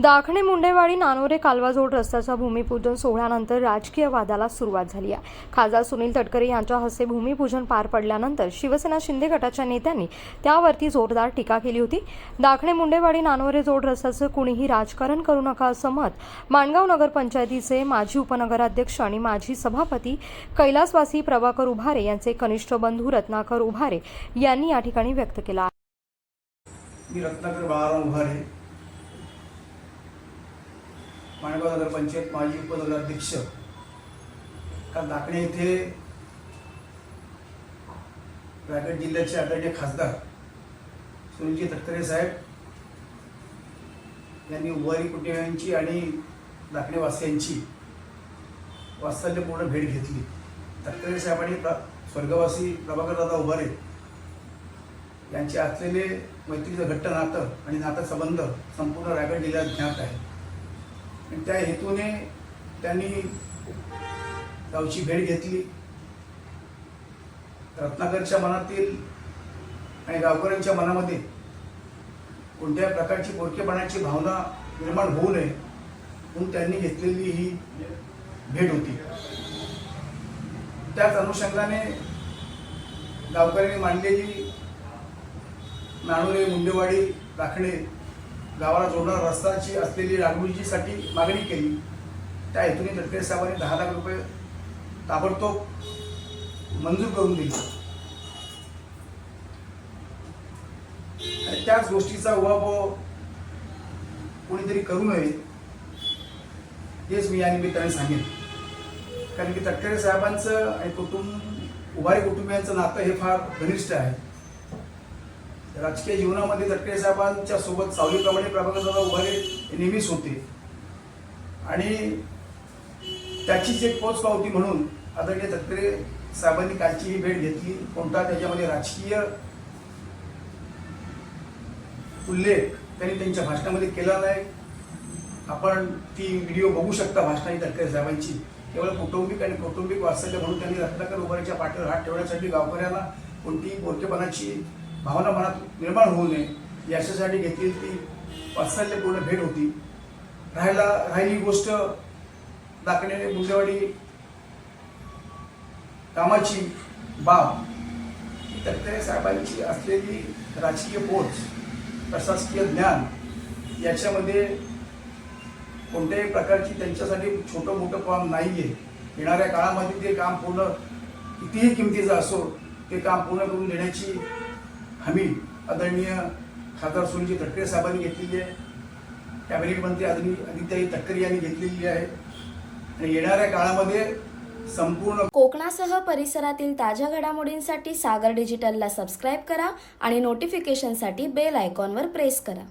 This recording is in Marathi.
दाखणे मुंडेवाडी नानोरे कालवाजोड रस्त्याच्या भूमिपूजन सोहळ्यानंतर राजकीय वादाला सुरुवात झाली आहे. खासदार सुनील तटकरे यांच्या हस्ते भूमिपूजन पार पडल्यानंतर शिवसेना शिंदे गटाच्या नेत्यांनी त्यावरती जोरदार टीका केली होती. दाखणे मुंडेवाडी नानोरे जोड रस्त्याचं कुणीही राजकारण करू नका असं मत माणगाव नगरपंचायतीचे माजी उपनगराध्यक्ष आणि माजी सभापती कैलासवासी प्रभाकर उभारे यांचे कनिष्ठ बंधू रत्नाकर उभारे यांनी या ठिकाणी व्यक्त केला आहे. मी रत्नाकर बाळाराम उभारे माणगाव नगरपंचायत माजी उपनगराध्यक्ष. काल दाखणे येथे रायगड जिल्ह्याचे आदरणीय खासदार सुनीलजी तटकरे साहेब यांनी उभारी कुटुंबियांची आणि दाखणेवासियांची वात्सल्यपूर्ण भेट घेतली. तटकरे साहेबांनी प्र स्वर्गवासी प्रभाकरदादा उभारे यांचे असलेले मैत्रीचं घट्ट नातं आणि नातं संबंध संपूर्ण रायगड जिल्ह्यात ज्ञात आहे. त्या हेतूने त्यांनी गावची भेट घेतली. रत्नाकरच्या मनातील आणि गावकऱ्यांच्या मनामध्ये कोणत्याही प्रकारची पोरकेपणाची भावना निर्माण होऊ नये म्हणून त्यांनी घेतलेली ही भेट होती. त्याच अनुषंगाने गावकऱ्यांनी मांडलेली नाणुरे मुंडेवाडी राखणे गावाला जोडणारा रस्ताची असलेली डागडुजीसाठी मागणी केली त्या हेतूने तटकरे साहेबांनी दहा लाख रुपये ताबडतोब मंजूर करून दिले. आणि त्याच गोष्टीचा उहापोह कोणीतरी करू नये हेच मी या निमित्ताने सांगेन. कारण की तटकरे साहेबांचं आणि कुटुंब उभारी कुटुंबियांचं नातं हे फार घनिष्ठ आहे. राजकीय जीवनामध्ये तटकरे साहेबांच्या सोबत सावलीप्रमाणे प्रभाकरदादा उभारे नेहमीच होते. आणि त्याचीच एक पोच पावती म्हणून आदरणीय तटकरे साहेबांनी कालची ही भेट घेतली. कोणता त्याच्यामध्ये राजकीय उल्लेख त्यांनी त्यांच्या भाषणामध्ये केला नाही. आपण ती व्हिडिओ बघू शकता भाषणाची तटकरे साहेबांची. केवळ कौटुंबिक आणि कौटुंबिक वास्तव्य म्हणून त्यांनी रत्नाकर उभारीच्या पाठीवर हात ठेवण्यासाठी गावकऱ्यांना कोणतीही बोरकेपणाची भावना मनात निर्माण होऊ नये. याच्यासाठी घेतली ती वात्सल्यपूर्ण भेट होती. राहायला राहिली गोष्ट दाखणे मुंडेवाडी कामाची बाब. ही तटकरे साहेबांची असलेली राजकीय पोच प्रशासकीय ज्ञान याच्यामध्ये कोणत्याही प्रकारची त्यांच्यासाठी छोटं मोठं काम नाही आहे येणाऱ्या काळामध्ये ते काम पूर्ण कितीही किमतीचं असो ते काम पूर्ण करून देण्याची हमी आदरणीय खासदार सुनीलजी तटकरे साहेबांनी घेतलेली आहे. कॅबिनेट मंत्री आदरणीय आदित्यजी तटकरे यांनी घेतलेली आहे. आणि येणाऱ्या काळामध्ये संपूर्ण कोकणासह परिसरातील ताज्या घडामोडींसाठी सागर डिजिटलला सबस्क्राईब करा आणि नोटिफिकेशनसाठी बेल आयकॉनवर प्रेस करा.